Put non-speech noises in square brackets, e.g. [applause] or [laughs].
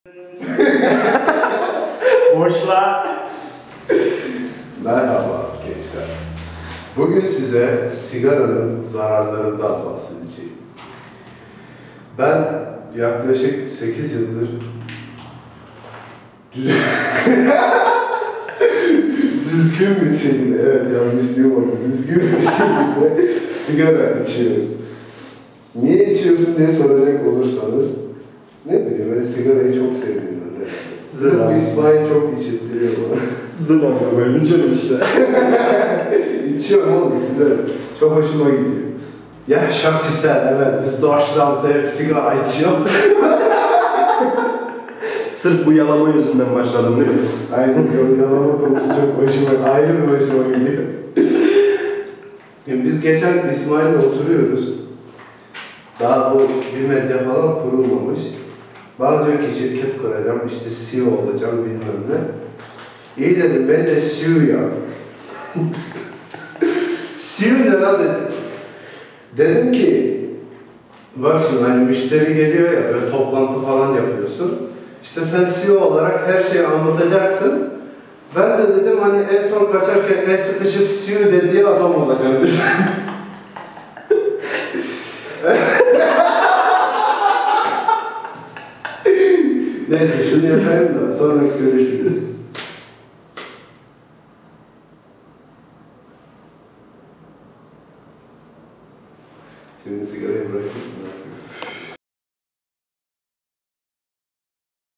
[laughs] Boşla. Merhaba gençler. Bugün size sigaranın zararlarından bahsedeceğim. Ben yaklaşık 8 yıldır düz- [laughs] düzgün bir şekilde, evet yanlış diyorum düzgün bir şekilde sigara içiyorum. Niye içiyorsun diye soracak olursanız, ne bileyim böyle sigarayı çok seviyorum ben. Size bu İsmail çok içirttiriyor bana. Zılan böyle canım işte. [laughs] İçiyorum oğlum size. Çok hoşuma gidiyor. Ya çok güzel evet biz Deutschland'da hep sigara içiyoruz. [laughs] Sırf bu yalama yüzünden başladım değil mi? Aynen yolgalama konusu çok hoşuma ayrı bir hoşuma gidiyor. Şimdi biz geçen İsmail'le oturuyoruz. Daha bu bir medya falan kurulmamış. Bana diyor ki şirket kuracağım, işte CEO olacağım bilmem ne. İyi dedim ben de CEO ya. [laughs] CEO ne lan dedim. Dedim ki bak şimdi hani müşteri geliyor ya böyle toplantı falan yapıyorsun. İşte sen CEO olarak her şeyi anlatacaksın. Ben de dedim hani en son kaçarken en sıkışıp CEO dediği adam olacağım dedim. [laughs] Neyse şunu yapayım da sonra görüşürüz. Şimdi sigarayı bırakayım mı?